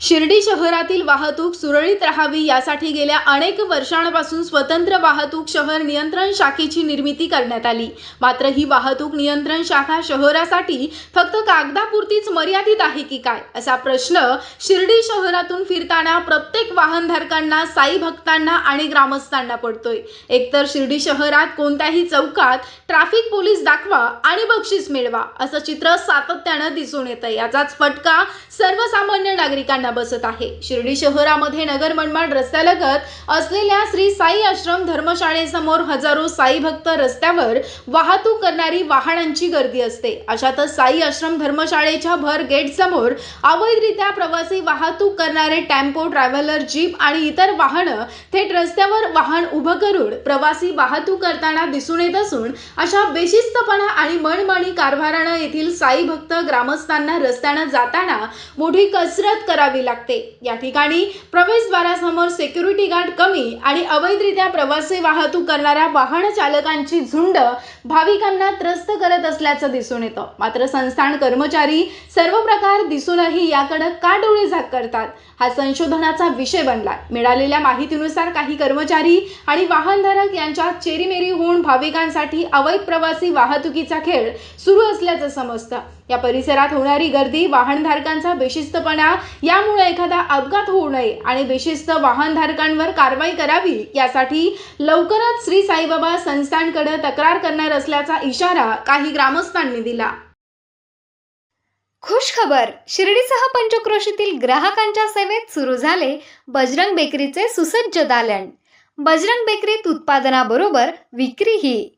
शिर्डी शहरातील वाहतूक सुरळीत राहावी यासाठी गेल्या अनेक वर्षांपासून स्वतंत्र वाहतूक शहर नियंत्रण शाखेची निर्मिती करण्यात आली. मात्र ही वाहतूक नियंत्रण शाखा शहरासाठी फक्त कागदापुरतीच मर्यादित आहे की काय? असा प्रश्न शिर्डी शहरातून फिरताना प्रत्येक वाहनधारकांना साई भक्तांना आणि ग्रामस्थांना पडतोय. एकतर शिर्डी शहरात कोणत्याही चौकात ट्रॅफिक पोलीस दाखवा आणि बक्षीस मिळवा असं चित्र सातत्यानं दिसून येतं याचाच फटका सर्वसामान्य नागरिकांना बसत आहे. शिर्डी शहरामध्ये नगर मनमाड रस्त्यालगत असलेल्या श्री साई आश्रम धर्मशाळेसमोर हजारो साई भक्त रस्त्यावर वाहतूक करणारी वाहनांची गर्दी असते. अशातच साई आश्रम धर्मशाळेच्या भर गेट समोर अवैधरित्या प्रवासी वाहतूक करणारे टेम्पो ट्रॅव्हलर जीप आणि इतर वाहनं थेट रस्त्यावर वाहन उभं करून प्रवासी वाहतूक करताना दिसून येत असून अशा बेशिस्तपणा आणि मनमानी कारभारानं येथील साई भक्त ग्रामस्थांना रस्त्यानं जाताना मोठी कसरत करावी लागते. या ठिकाणी प्रवेशद्वारासमोर सिक्युरिटी गार्ड कमी आणि अवैधरित्या प्रवासी वाहतूक करणाऱ्या वाहन चालकांची झुंड भाविकांना त्रस्त करत असल्याचं दिसून येतं. मात्र संस्थान कर्मचारी सर्व प्रकार दिसूनही याकडे का डोळे झाक करतात. हा संशोधनाचा विषय बनला मिळालेल्या माहितीनुसार काही कर्मचारी आणि वाहनधारक यांच्यात चेरीमेरी होऊन भाविकांसाठी अवैध प्रवासी वाहतुकीचा खेळ सुरू असल्याचं समजतं. या परिसरात होणारी गर्दी वाहनधारकांचा बेशिस्तपणा यामुळे एखादा अपघात होऊ नये आणि बेशिस्त वाहनधारकांवर कारवाई करावी यासाठी लवकरच श्री साईबाबा संस्थांकडे तक्रार करणार असल्याचा इशारा काही ग्रामस्थांनी दिला. खुश खबर शिर्डीसह पंचक्रोशीतील ग्राहकांच्या सेवेत सुरू झाले बजरंग बेकरीचे सुसज्ज दालन. बजरंग बेकरीत उत्पादनाबरोबर विक्रीही.